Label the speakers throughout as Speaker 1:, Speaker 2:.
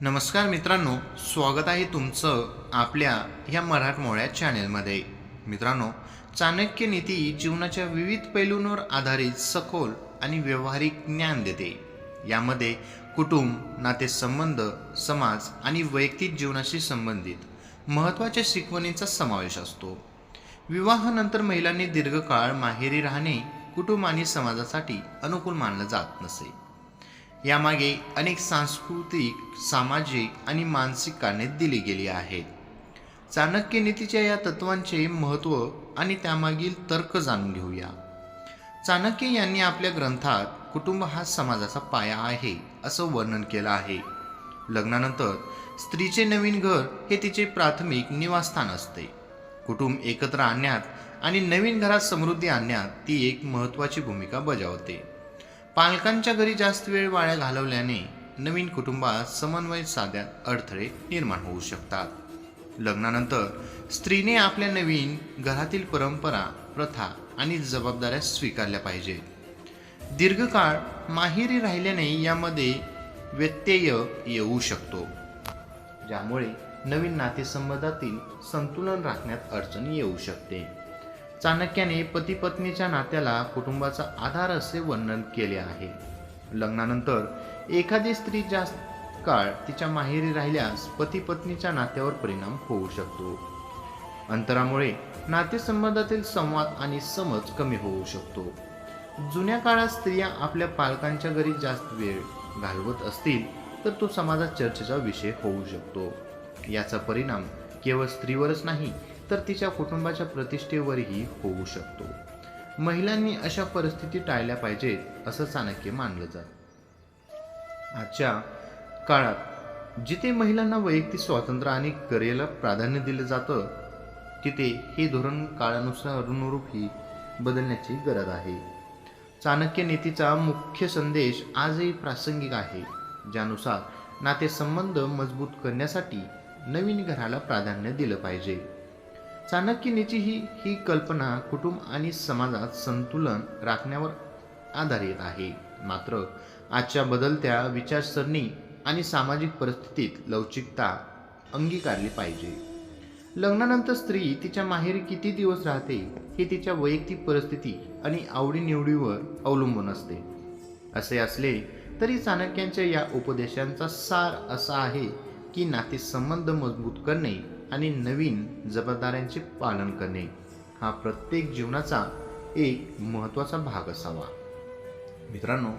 Speaker 1: नमस्कार मित्रांनो स्वागत आहे तुमचं आपल्या ह्या मराठमोळ्या चॅनेलमध्ये. मित्रांनो चाणक्य नीती जीवनाच्या विविध पैलूंवर आधारित सखोल आणि व्यावहारिक ज्ञान देते. यामध्ये कुटुंब नातेसंबंध समाज आणि वैयक्तिक जीवनाशी संबंधित महत्त्वाच्या शिकवणींचा समावेश असतो. विवाहानंतर महिलांनी दीर्घकाळ माहेरी राहणे कुटुंब आणि समाजासाठी अनुकूल मानलं जात नसे. यामागे अनेक सांस्कृतिक सामाजिक आणि मानसिक कारणे दिली गेली आहेत. चाणक्य नीतीच्या या तत्वांचे महत्त्व आणि त्यामागील तर्क जाणून घेऊया. चाणक्य यांनी आपल्या ग्रंथात कुटुंब हा समाजाचा पाया आहे असं वर्णन केलं आहे. लग्नानंतर स्त्रीचे नवीन घर हे तिचे प्राथमिक निवासस्थान असते. कुटुंब एकत्र आणण्यात आणि नवीन घरात समृद्धी आणण्यात ती एक महत्त्वाची भूमिका बजावते. पालकांच्या घरी जास्त वेळ वाया घालवल्याने नवीन कुटुंबात समन्वय साध्यात अडथळे निर्माण होऊ शकतात. लग्नानंतर स्त्रीने आपल्या नवीन घरातील परंपरा प्रथा आणि जबाबदाऱ्या स्वीकारल्या पाहिजेत दीर्घकाळ माहेरी राहिल्याने यामध्ये व्यत्यय येऊ शकतो. ज्यामुळे नवीन नातेसंबंधातील संतुलन राखण्यात अडचण येऊ शकते. चाणक्याने पती पत्नीच्या नात्याला कुटुंबाचा आधार असे वर्णन केले आहे. लग्नानंतर एखादी स्त्री जास्त काळ तिच्या माहेरी राहिल्यास पती पत्नीच्या नात्यावर परिणाम होऊ शकतो. अंतरामुळे नातेसंबंधातील संवाद आणि समज कमी होऊ शकतो. जुन्या काळात स्त्रिया आपल्या पालकांच्या घरी जास्त वेळ घालवत असतील तर तो समाजात चर्चेचा विषय होऊ शकतो. याचा परिणाम केवळ स्त्रीवरच नाही तर तिच्या कुटुंबाच्या प्रतिष्ठेवरही होऊ शकतो. महिलांनी अशा परिस्थिती टाळल्या पाहिजेत असं चाणक्य मानलं जात. आजच्या काळात जिथे महिलांना वैयक्तिक स्वातंत्र्य आणि करिअरला प्राधान्य दिलं जातं तिथे हे धोरण काळानुसार अनुरूपही बदलण्याची गरज आहे. चाणक्य नीतीचा मुख्य संदेश आजही प्रासंगिक आहे ज्यानुसार नातेसंबंध मजबूत करण्यासाठी नवीन घराला प्राधान्य दिलं पाहिजे. चाणक्यनीची ही ही कल्पना कुटुंब आणि समाजात संतुलन राखण्यावर आधारित आहे. मात्र आजच्या बदलत्या विचारसरणी आणि सामाजिक परिस्थितीत लवचिकता अंगीकारली पाहिजे. लग्नानंतर स्त्री तिच्या माहेरी किती दिवस राहते हे तिच्या वैयक्तिक परिस्थिती आणि आवडीनिवडीवर अवलंबून असते. असे असले तरी चाणक्यांच्या या उपदेशांचा सार असा आहे की नातेसंबंध मजबूत करणे आणि नवीन जबाबदाऱ्यांचे पालन करणे हा प्रत्येक जीवनाचा एक महत्त्वाचा भाग असावा. मित्रांनो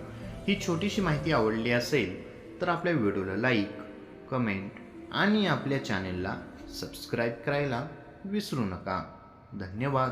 Speaker 1: ही छोटीशी माहिती आवडली असेल तर आपल्या व्हिडिओला लाईक कमेंट आणि आपल्या चॅनेलला सबस्क्राईब करायला विसरू नका. धन्यवाद.